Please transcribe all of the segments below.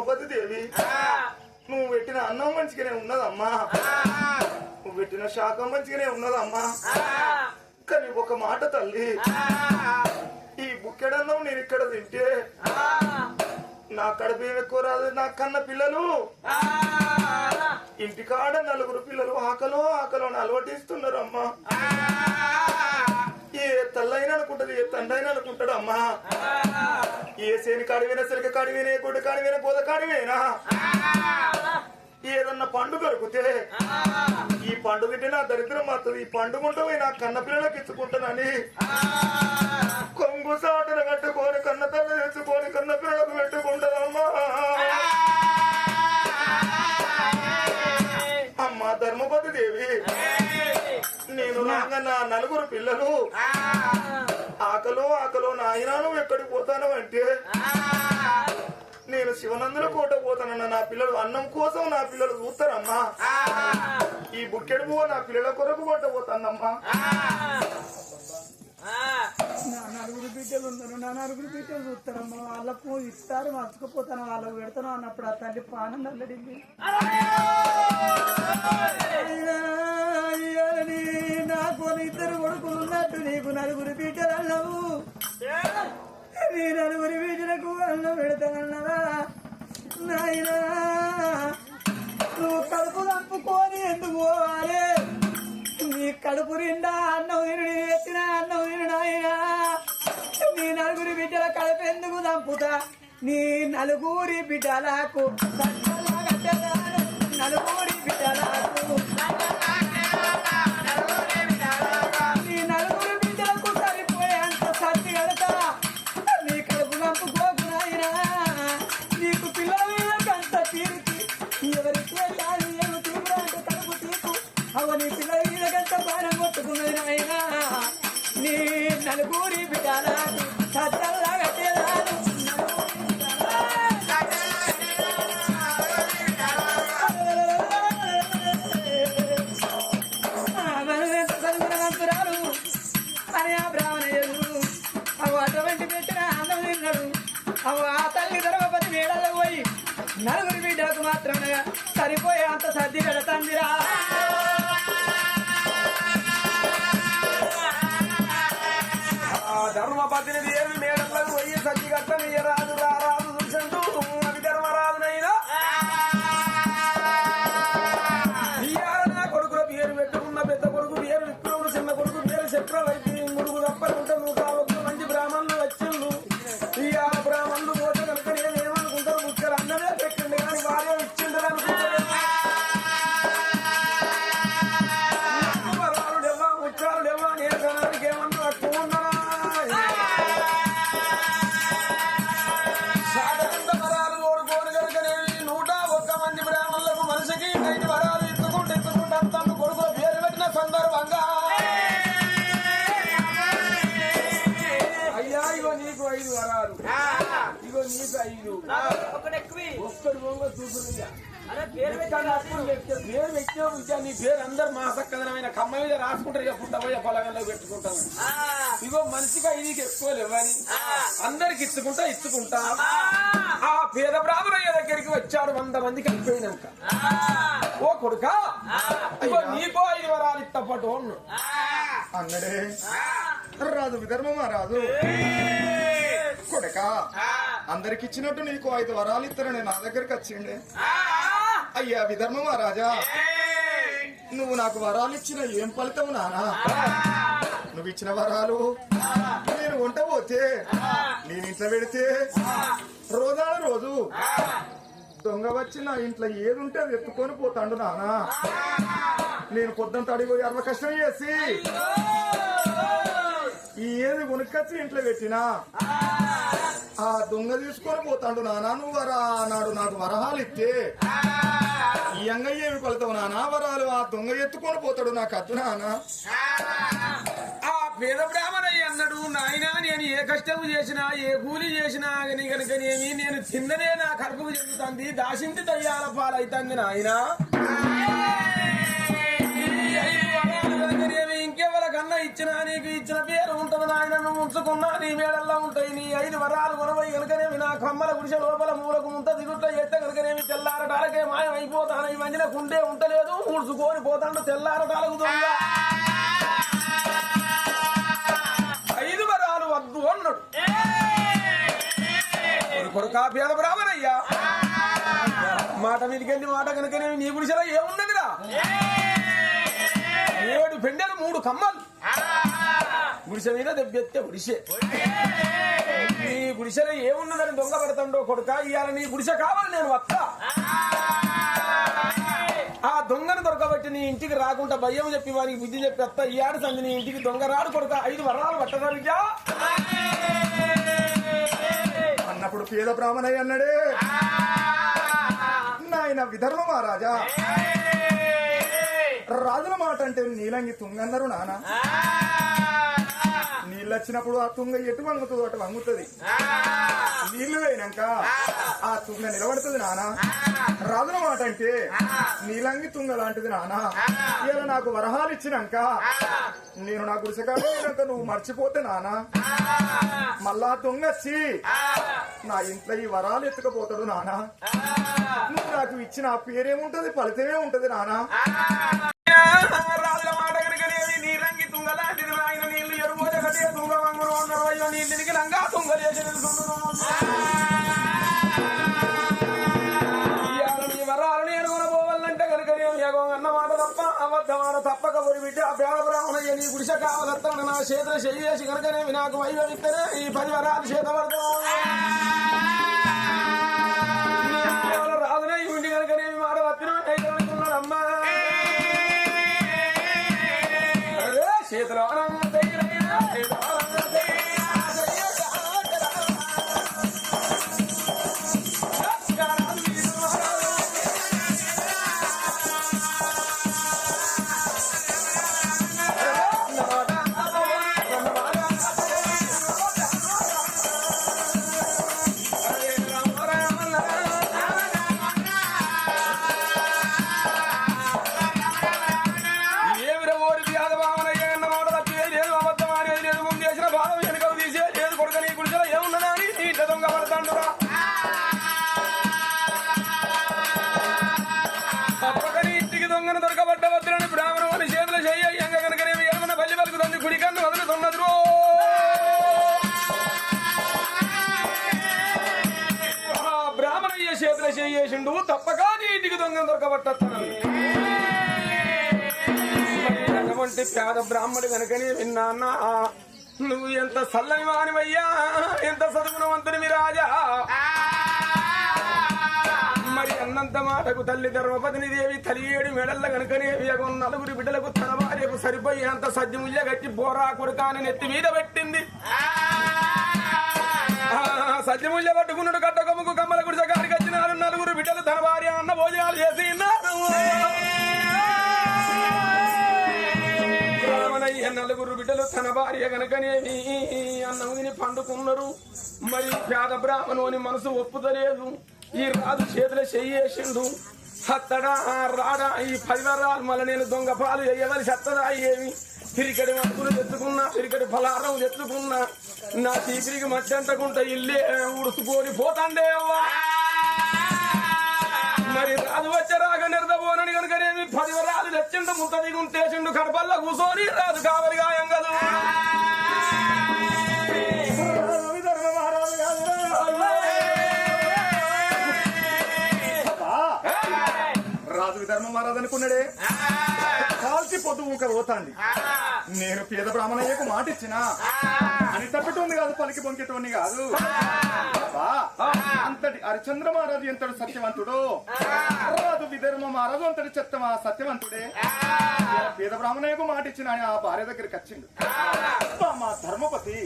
దేవి. నువ్వు పెట్టిన అన్నం మంచిగానే ఉన్నదమ్మా. నువ్వు పెట్టిన శాఖం మంచిగానే ఉన్నదమ్మా. కానీ ఒక మాట తల్లి. ఈ బుక్కెడన్నం నేను ఇక్కడ తింటే నా కడుపు ఎక్కువ రాదు నా కన్న పిల్లలు. ఇంటికాడ నలుగురు పిల్లలు ఆకలో ఆకలో అలవటిస్తున్నారు అమ్మా ఏ తల్లైనా అనుకుంటది ఏ తండ్రైనా అనుకుంటాడు అమ్మా. ఏ సేని కాడివేనా సిలక కాడివేనా ఏ గుడ్డ కాడివేనా బోధ కాడివేనా. ఏదన్నా పండు దొరికితే ఈ పండు తింటే నా దరిద్రం మాత్రం ఈ పండు ఉంటే నా కన్న పిల్లలకి ఇచ్చుకుంటానని కొంగు సాటన కట్టుకొని కన్న తల్లి తెచ్చుకొని కన్న పిల్లలకు పెట్టుకుంటానమ్మా రాగా నా నలుగురు పిల్లలు. ఆకలో ఆకలో నాయనా నువ్వు ఎక్కడికి పోతాను అంటే? నేను శివనందుల కోట పోతానన్న నా పిల్లలు అన్నం కోసం నా పిల్లలు చూస్తారమ్మా. ఈ బుక్కెడు పువ్వు నా పిల్లల కొరకు కొంట పోతానమ్మా నా నలుగురు బిడ్డలు ఉన్నారు నా నలుగురు బిడ్డలు చూస్తారమ్మా. వాళ్ళకు ఇస్తారు మర్చుకుపోతాను వాళ్ళకు పెడతాను అన్నప్పుడు ఆ తల్లి పానం నల్లడింది. ఇద్దరు కొడుకులు ఉన్నట్టు నీకు నలుగురు బిడ్డలు అన్నావు నీ నలుగురి బిడ్డలకు అన్నం పెడతానన్నవా? నాయనా నువ్వు కడుపు తప్పుకొని ఎందుకు పోవాలి? నీ కడుపు నిండా అన్నం తిను వేసిన అన్నం తిను నాయనా. నీ నలుగురి బిడ్డల కడుపు ఎందుకు చంపుతా నీ నలుగురి బిడ్డలకు నలుగురి బిడ్డలకు నలుగురి మాత్రమే సరిపోయే అంత సర్ది పెడతాందిరా. ఆ ధర్మపతిని దేవి మేడలకు పోయి సర్ది కట్టనియరా పేరు పెట్టిన విద్య నీ పేరు అందరు మాసక్కదనమైన కమ్మ మీద రాసుకుంటారు పోయే పొలగంలో పెట్టుకుంటాను ఇగో మనిషిగా ఇది ఎక్కువ లేవని అందరికి ఇచ్చుకుంటా ఇచ్చుకుంటా. ఆ. పేద బ్రాహ్మణయ్య దగ్గరికి వచ్చాడు వంద మందికి అయిపోయినాక ఓ కొడుక ఇగో నీకో ఐదు వరాలు ఇత్తపట్టు అన్ను. అన్నడే రాదు విధర్మమా రాదు కొడక అందరికి ఇచ్చినట్టు నీకు ఐదు వరాలు ఇస్తారని నా దగ్గరికి వచ్చిండే. అయ్యా విధర్మమా రాజా? నువ్వు నాకు వరాలు ఇచ్చిన ఏం ఫలితం నానా? నువ్వు ఇచ్చిన వరాలు నేను వంట పోతే నేను ఇంట్లో పెడితే రోజాల రోజు దొంగ వచ్చి నా ఇంట్లో ఏది ఉంటే అది ఎత్తుకొని పోతాడు నానా? నేను పొద్దున అడిగి అరవ కష్టం చేసి ఈ ఏది కొనుక్కొచ్చి ఇంట్లో పెట్టినా ఆ దొంగ తీసుకొని పోతాడు నానా నువ్వు వరా నాడు నాకు వరహాలు ఇస్తే ఈ అంగయ్య ఏమి కొలుతావు నానా వరాలు ఆ దొంగ ఎత్తుకొని పోతాడు నాకు అద్దు నానా ఆ పేద బ్రాహ్మణయ్య అన్నాడు నాయనా నేను ఏ కష్టం చేసినా ఏ కూలి చేసినా కానీ కనుకనేమి నేను తిన్నదే నా కడుపుకు చెందుతుంది దాసింటి దయ్యాల పాలైతుంది నాయనా ఇచ్చినా నీకు ఇచ్చిన పేరు ఉంటుంది నాయన నువ్వు ఉంచుకున్నా నీ మేడల్లో ఉంటాయి. నీ ఐదు వరాలు కొనవై కనుకనేమి నా కమ్మల గుడిసె లోపల మూలకు ముంత దిగుట్ల ఎత్తి కాలకే మాయం అయిపోతాను ఈ మధ్యన కుండే ఉంటలేదు ఊడ్చుకొని పోతాను తెల్లారటాలకు దొంగ. ఐదు వరాలు వద్దు అన్నాడు. కొడుకా పేద బ్రాహ్మణయ్యా. మాట మీదకెళ్ళి మాట కనుకనేమి నీ గుడిసెలో ఏమున్నదిరా ఏడు పెండెలు మూడు కమ్మలు. గుడిసె మీద దెబ్బెత్తే గుడిసె. నీ గుడిసెలో ఏమున్నదని దొంగ పడతాడో కొడుక ఇవాళ నీ గుడిసె కావాలి నేను వస్తా. ఆ దొంగను దొరకబట్టి నీ ఇంటికి రాకుండా భయం చెప్పి వారికి బుద్ధి చెప్పి వస్తా ఈ ఆడు సంది నీ ఇంటికి దొంగ రాడు కొడుక ఐదు వరాలు పట్టదా విద్యా అన్నప్పుడు పేద బ్రాహ్మణయ్య అన్నాడే. నాయన విధర్మ మహారాజా. రాజుల మాట అంటే నీలంగి తుంగన్నారు నాన్న నీళ్ళు వచ్చినప్పుడు ఆ తుంగ ఎటు వంగుతుందో అటు వంగుతుంది. నీళ్ళు వేయినాక ఆ. తుంగ నిలబడుతుంది నాన్న రాజుల మాట అంటే నీలంగి తుంగ లాంటిది నాన్న ఇలా నాకు వరహాలు ఇచ్చినాక నేను నా గుడిసెకాడు నువ్వు మర్చిపోతే నాన్న మళ్ళా తుంగ వచ్చి నా ఇంట్లో ఈ వరాలు ఎత్తుకపోతాడు నానా. నువ్వు నాకు ఇచ్చిన ఆ పేరేముంటది? ఫలితమే ఉంటది నానా అబద్ధమాట తప్పక పొడి బిడ్డ ఆ పేద బ్రాహ్మణయ్య నీ గుడిసె కావాలత్తాను నా చేతులు చెయ్యేసి కనుకనేవి నాకు వైవిస్తేనే ఈ పది వరాలు చేత రాజునే ఈ ఇంటి కనుకనేవి మాట వచ్చిన అమ్మా దొంగను దొరకబడ్డ వద్దులని బ్రాహ్మణం అని చేతులు చెయ్యి కనుకనేవి కనుకనే ఏమన్నా బల్లి పలుకుతుంది గుడి కన్ను వదులుతున్నది బ్రాహ్మణయ్య చేతులు చెయ్యేసిండు తప్పక నీ ఇంటికి దొంగను దొరకబట్టను అటువంటి పేద బ్రాహ్మడు కనుకనే విన్నానా? నువ్వు ఎంత సల్లని వానివయ్యా? ఎంత చదువునవంతుని రాజా? అన్నంత మాటకు తల్లి ధర్మపతిని దేవి కలియేడు మెడల్ల కనుకనే వేగం నలుగురి బిడ్డలకు తన భార్యకు సరిపోయేంత సద్యముల్య గట్టి బోరా కొడుకాని నెత్తి మీద పెట్టింది. ఆ, సత్యముల్య పట్టుకున్నాడు కట్టకొమ్మకు కమ్మల గుడిసె గారికి వచ్చినారు నలుగురు బిడ్డలు తన భార్య అన్న భోజనాలు చేసి. రామనయ్య నలుగురు బిడ్డలు తన భార్య గనకనేవి అన్నం పండుకున్నారు. మరి పేద బ్రాహ్మణు అని మనసు ఒప్పుతలేదు. ఈ రాజు చేతిలో చెయ్యేసిండు అత్తడా రాడా ఈ పరివారాలు మళ్ళీ నేను దొంగ పాలు వేయవలసి అత్తదా ఏమి? పిరికడి మట్టుకులు తెచ్చుకున్నా పిరికడి ఫలారం తెచ్చుకున్నా నా చీపిరికి మచ్చంటకుంట ఇల్లే ఉడుచుకొని పోతాండే మరి రాజు వచ్చే రాగ నిర్దబోనని కనుక నేను పదివరాలు తెచ్చిండు ముత్తదిగుంటేసిండు కడపల్ల కూసోని రాజు కావలి గాయం కదా రాదనుకున్నాడే అనుకున్నాడే కాల్చి పొద్దు ఊక రోతాండి. నేను పేద బ్రాహ్మణయ్యకు మాట ఇచ్చిన అని తప్పటోంది కాదు పలికి బొంకెటోని కాదు. అంతటి హరిచంద్ర మహారాజు ఎంతటి సత్యవంతుడో? రాజు విధర్మ మహారాజు అంతటి చెత్తమా సత్యవంతుడే? పేద బ్రాహ్మణయ్యకు మాట ఇచ్చిన అని ఆ భార్య దగ్గరికి వచ్చిండు. మా ధర్మపతి.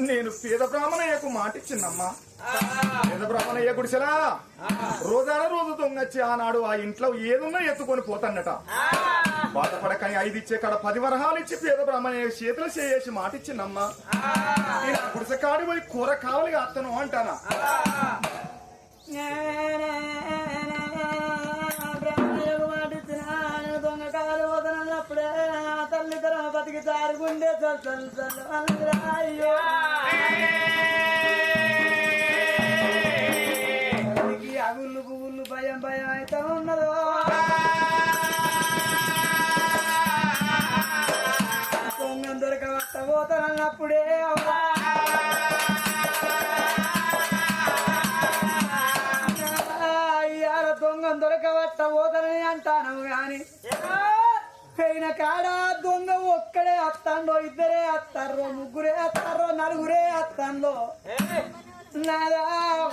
నేను పేద బ్రాహ్మణయ్యకు మాట ఇచ్చిందమ్మా పేద బ్రాహ్మణయ్య గుడిసెలా? రోజాన రోజు దొంగచ్చి ఆనాడు ఆ ఇంట్లో ఏదున్నా ఎత్తుకొని పోతాడట బాధపడకని ఐదు ఇచ్చే కాడ పది వరహాలు ఇచ్చి పేద బ్రాహ్మణయ్య చేతులు చేసి మాట ఇచ్చిందమ్మా నేను ఆ గుడిసె కాడి పోయి కూర కావాలి అత్తను అంటానా? తర దారుగుండే జారుగుండే చల్ చల్ చల్ భయం అయితే ఉన్నదో. దొంగం దొరకవట్ట పోతానన్నప్పుడే అవ్వా. అయ్యాల దొంగం దొరకవట్ట పోతానని అంటాను గాని. పోయిన కాడ దొంగ ఒక్కడే అత్తండో ఇద్దరే అత్తారో ముగ్గురే అత్తారో నలుగురే అత్తండో. నాదా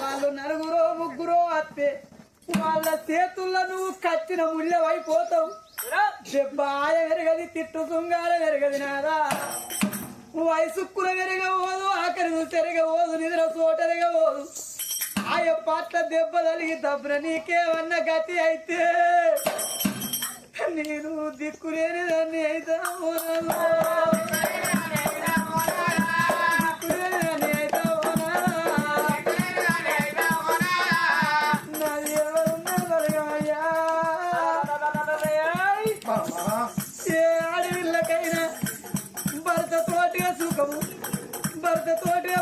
వాళ్ళు నలుగురో ముగ్గురో అత్తే వాళ్ళ చేతుల్లో నువ్వు కచ్చిన ముళ్ళవైపోతావు దెబ్బాయ వెరగది తిట్టు తుంగాల వెరగది నాదా. వయసుక్కున వెరగబోదు ఆఖరి తెరగబోదు నిద్ర చోటరగబోదు ఆయ పాటల దెబ్బ తలిగి దబ్బున నీకేమన్నా గతి అయితే నేను దిక్కులేని దాన్ని అయితే నాది ఎవరున్నా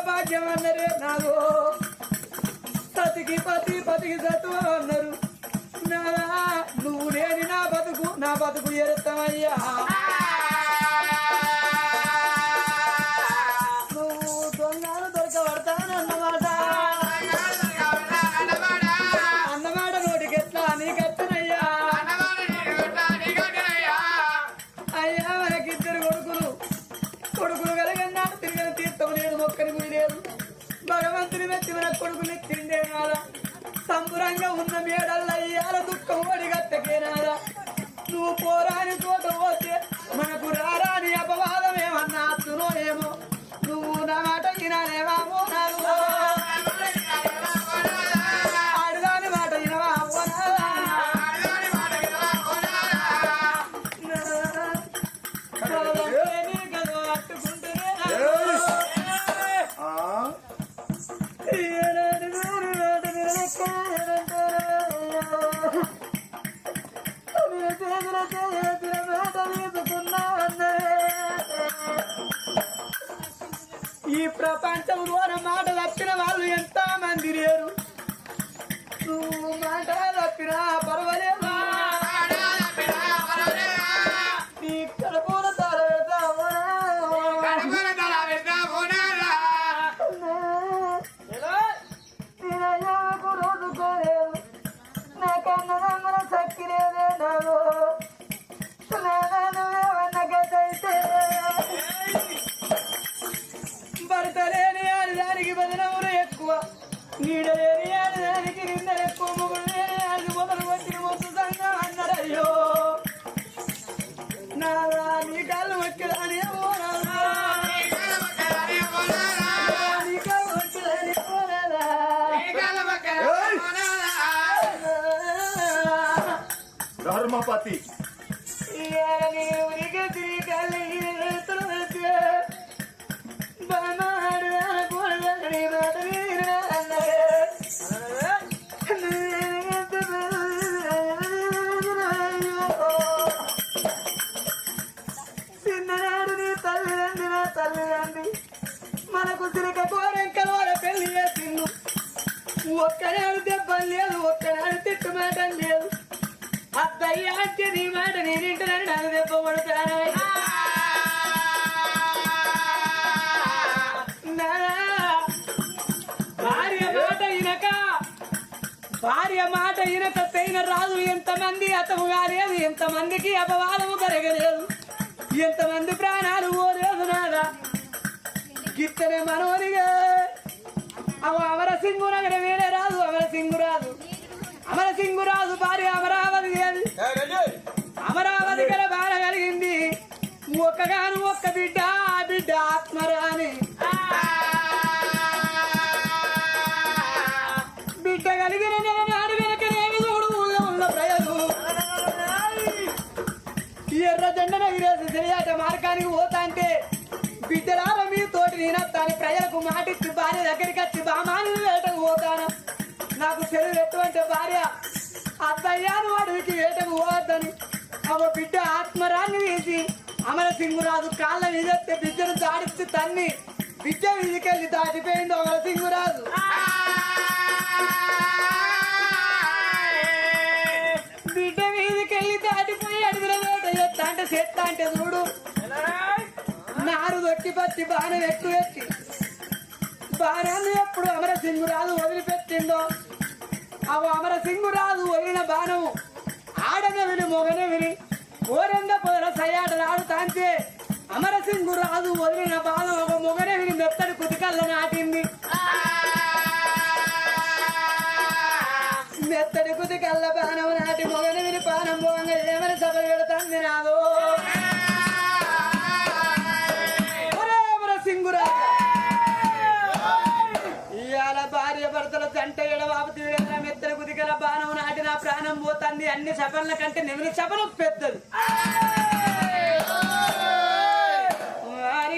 భాగ్యం అన్నరే నాదో పతికి పతి పతికి సత్వం అన్నారు நான் பார்த்து குடியேறத்தான் ஐயா నా మాట ధర్మపతి చిన్ననాడు అత్తయ్య అంటే నీ మాట నేనింటానని నాకు దెబ్బ పడతాను భార్య మాట ఇనక భార్య మాట ఇనక తైన రాజు ఎంతమంది అతము కాలేదు ఎంతమందికి అపవాదము కరగలేదు ఎంతమంది ప్రాణాలు పోలేదు నాదా గిత్తనే మనోనిగా అవ అమర సింగు నగర వేరే రాదు అమర రాదు అమర సింగు రాదు భార్య అమరావతి అమరావతి గల బాధ కలిగింది. ఒక్కగాను ఒక్క బిడ్డ ఆ బిడ్డ ఆత్మరాని బిడ్డ కలిగిన నెల నాడు వెనకనేమి చూడు ఉన్న ప్రజలు. ఎర్ర జెండ నగిరేసి తెలియాట మార్గానికి పోతా అంటే బిడ్డలార మీ తోటి నేనొస్తాను ప్రజలకు మాటిచ్చి భార్య దగ్గరికి వచ్చి బామాని వేటకు పోతాను. నాకు ఎటువంటి భార్య అత్తయ్యాను వాడికి వేటకు పోవద్దని అవ బిడ్డ ఆత్మరాన్ని వేసి అమర సింగురాజు కాళ్ళ మీదెత్తే బిడ్డను దాడిస్తే తన్ని బిడ్డ మీదకెళ్ళి దాటిపోయింది అమర సింగురాజు బిడ్డ వీధికెళ్ళి దాటిపోయి అడిగిన అంటే చెత్త అంటే చూడు. నారు దొక్కి పచ్చి బాణం ఎక్కువ ఎత్తి బాణాన్ని ఎప్పుడు అమర సింగురాజు వదిలిపెట్టిందో అవ అమరసింగురాజు వదిలిన బాణము ఆడనే విని మొగనే విని. ఓరెంద పొదల సయ్యాటలు ఆడుతాంటే అమరసింగురాజు వదిలిన బాణం ఒక మొగనే విని మెత్తడి కుతికల్ల నాటింది. మెత్తడి కుతికల్ల బాణం నాటి మొగనే విని పానం పోంగ ఏమని సభలు పెడతాంది నాదో ఇవాళ భార్య భర్తల జంట ఎడబాబు తీగల మెత్తల కుదిగల బాణం నాటి నా ప్రాణం పోతుంది. అన్ని సభల కంటే నెమిలి సభలు పెద్దది. వారి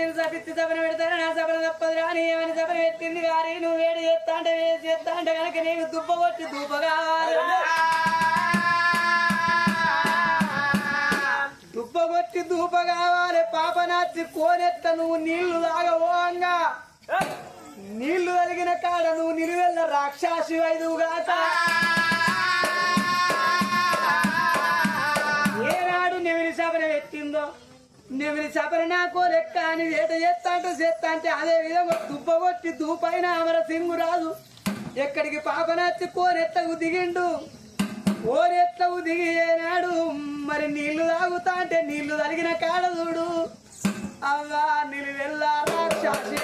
నేను సభిత్తి సభను పెడతాను నా సభను తప్పదు రాని ఏమని సభను పెట్టింది వారి. నువ్వు వేడి చేస్తా అంటే వేడి చేస్తా అంటే కనుక నీకు దుబ్బ కొట్టి దుబ్బ కావాలి దుబ్బ కొట్టి దూప కావాలి. పాప నాచి కోనెత్త నువ్వు నీళ్ళు తాగవోంగా నీళ్ళు కలిగిన కాడను నిలువెల్ల రాక్షసి వైదుగాక ఏనాడు నెమిలి చేపన ఎత్తిందో? నెమిలి చేపన నాకో లెక్క అని వేట చేస్తా అంటే చేస్తా అంటే అదే విధంగా దుబ్బ కొట్టి దూపైన అమర సింగు రాదు ఎక్కడికి పాపనాచి కోరెత్తకు దిగిండు? కోనెత్తకు దిగి ఏనాడు మరి నీళ్ళు తాగుతా అంటే నీళ్ళు తలిగిన కాడ చూడు. అవ్వా నిలువెల్ల రాక్షసి.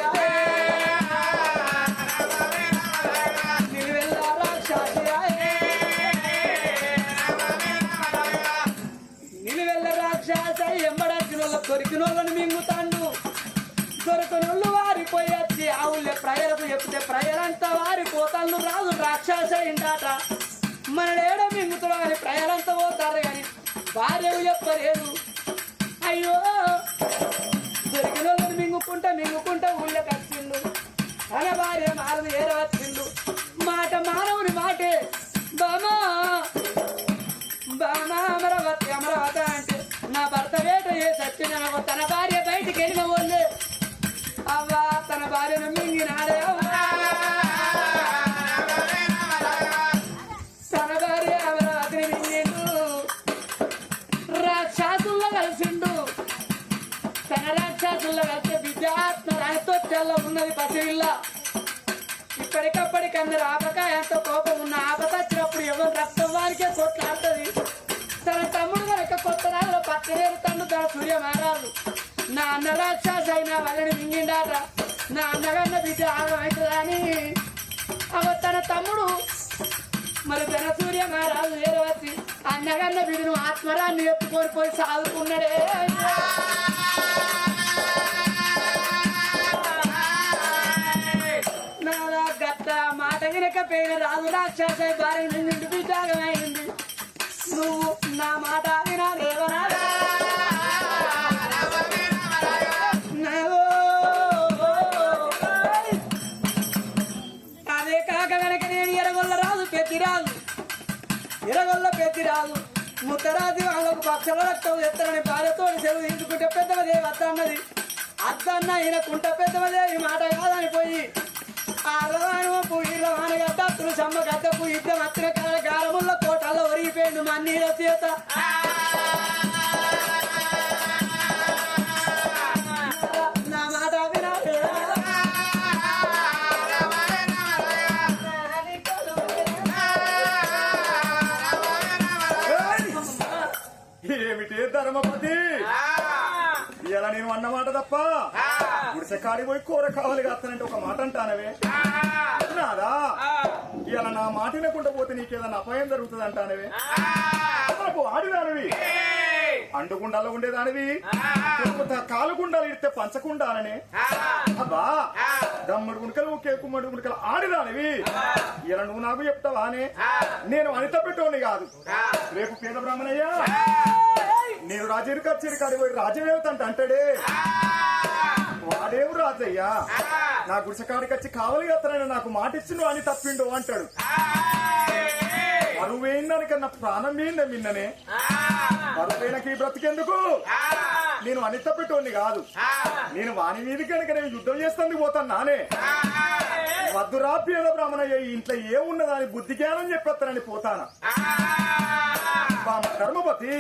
ఎంబడచ్చిన దొరికిన వాళ్ళని మింగుతాండు దొరకనోళ్ళు వారిపోయచ్చి ఆవులే ప్రజలకు చెప్తే ప్రజలంతా వారిపోతాళ్ళు రాదు రాక్షస ఇంటాట. మనడేడ మింగుతాడు అని ప్రజలంతా పోతారు కానీ భార్యకు చెప్పలేదు. అయ్యో! చేసిండు. తన రాక్షసుల్లో కలిసే విద్యాత్మ రాయతోత్యాల్లో ఉన్నది పసివిల్ల ఇప్పటికప్పటికి అందరు ఆపక ఎంతో కోపం ఉన్న ఆపక వచ్చినప్పుడు ఎవరు రక్తం వారికే కొట్లాడుతుంది. తన తమ్ముడు కనుక కొత్త రాజులో పక్కనేరు తన్ను తన సూర్య మారాదు నా అన్న రాక్షస అయినా వాళ్ళని మింగిండాట. నా అన్నగన్న బిడ్డ ఆగమవుతుందా అవ తన తమ్ముడు మరి తన సూర్య మారాదు వేరే వచ్చి అన్నగన్న బిడ్డను ఆత్మరాన్ని ఎప్పుకొని పోయి సాదుకున్నాడే గట్ట మాట వినకపోయిన రాజు రాక్షసే భార్య నిండి విజాగమైంది నువ్వు నా మాట వినా లేవనా ఇరగొల్ల పెద్ది రాదు ముత్తరాజు వాళ్ళకు పక్షుల రక్తం ఎత్తరని భార్యతో చెరువు తీసుకుంటే పెద్దమదే అత్త అన్నది అద్దన్న ఈయన కుంట పెద్దవదేవి మాట కాదని పోయి ఆ రవాణము పుయ్యిలో వానగడ్డ సమ్మ గద్దకు యుద్ధం వచ్చిన కాల గారముల్ల కోటల్లో ఒరిగిపోయింది మన్నీల చేత. తప్ప. గుడిసె కాడి పోయి కూర కావాలి కాస్తానంటే ఒక మాట అంటానవే. నాదా ఇలా నా మాట వినకుండా పోతే నీకేదన్నా అపాయం జరుగుతుంది అంటానవే. ఆడిదానివి. అండుకుండాలో ఉండేదానివి. కాలుకుండాలు ఇడితే పంచకుండాలని. అబ్బా దమ్మడి గుణకలు ఒకే కుమ్మడి గుణకలు ఆడిదానివి. ఇలా నువ్వు నాకు చెప్తావానే. నేను అనిత పెట్టోని కాదు. రేపు పేద బ్రాహ్మణయ్యా. నేను రాజేరు కచ్చేరి కాడి పోయి రాజవేవతంట అంటాడే. వాడేవు రాజయ్యా? నా గుడిసకాడికి వచ్చి కావాలి ఎత్తనని నాకు మాట ఇచ్చిండు అని తప్పిండు అంటాడు. అరువేందనికన్నా ప్రాణం ఏందే మిన్ననే అరువేనకి బ్రతికెందుకు? నేను అనిత పెట్టోని కాదు. నేను వాని మీద కనుక నేను యుద్ధం చేస్తుంది పోతాను నానే. వద్దురా పేద బ్రాహ్మణయ్య ఇంట్లో ఇంట్లో అని బుద్ధి జ్ఞానం చెప్పేస్తానని పోతాను. ధర్మపతి.